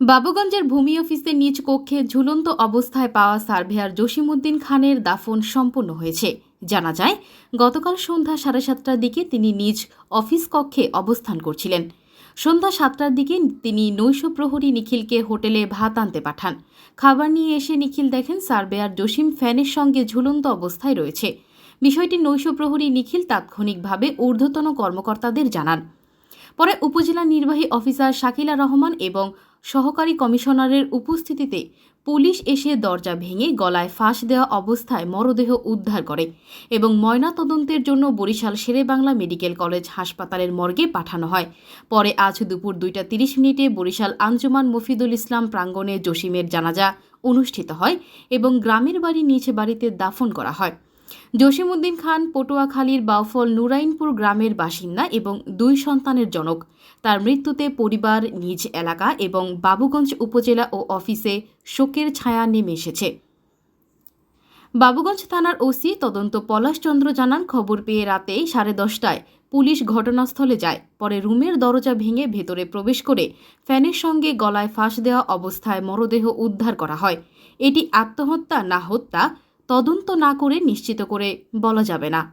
বাবুগঞ্জের ভূমি অফিসের নিজ কক্ষে ঝুলন্ত অবস্থায় পাওয়া সার্ভেয়ার জসিমউদ্দিন খানের দাফন সম্পন্ন হয়েছে। জানা যায়, গতকাল সন্ধ্যা সাড়ে সাতটার দিকে তিনি নিজ অফিস কক্ষে অবস্থান করছিলেন। সন্ধ্যা সাতটার দিকে তিনি নৈশ প্রহরী নিখিলকে হোটেলে ভাত আনতে পাঠান। খাবার নিয়ে এসে নিখিল দেখেন, সার্ভেয়ার জসিম ফ্যানের সঙ্গে ঝুলন্ত অবস্থায় রয়েছে। বিষয়টি নৈশ প্রহরী নিখিল তাৎক্ষণিকভাবে ঊর্ধ্বতন কর্মকর্তাদের জানান। পরে উপজেলা নির্বাহী অফিসার শাকিলা রহমান এবং সহকারী কমিশনারের উপস্থিতিতে পুলিশ এসে দরজা ভেঙে গলায় ফাঁস দেওয়া অবস্থায় মরদেহ উদ্ধার করে এবং ময়না তদন্তের জন্য বরিশাল শেরেবাংলা মেডিকেল কলেজ হাসপাতালের মর্গে পাঠানো হয়। পরে আজ দুপুর দুইটা তিরিশ মিনিটে বরিশাল আঞ্জুমান মফিদুল ইসলাম প্রাঙ্গণে জসিমের জানাজা অনুষ্ঠিত হয় এবং গ্রামের বাড়ি নিচে বাড়িতে দাফন করা হয়। জসিমউদ্দিন খান, পটুয়াখালীর বাউফল নুরাইনপুর গ্রামের বাসিন্দা এবং দুই সন্তানের জনক। তার মৃত্যুতে পরিবার, নিজ এলাকা এবং বাবুগঞ্জ উপজেলা ও অফিসে শোকের ছায়া নেমে এসেছে। বাবুগঞ্জ থানার ওসি তদন্ত পলাশচন্দ্র জানান, খবর পেয়ে রাতে সাড়ে দশটায় পুলিশ ঘটনাস্থলে যায়। পরে রুমের দরজা ভেঙে ভেতরে প্রবেশ করে ফ্যানের সঙ্গে গলায় ফাঁস দেওয়া অবস্থায় মরদেহ উদ্ধার করা হয়। এটি আত্মহত্যা না হত্যা তদন্ত না করে নিশ্চিত করে বলা যাবে না।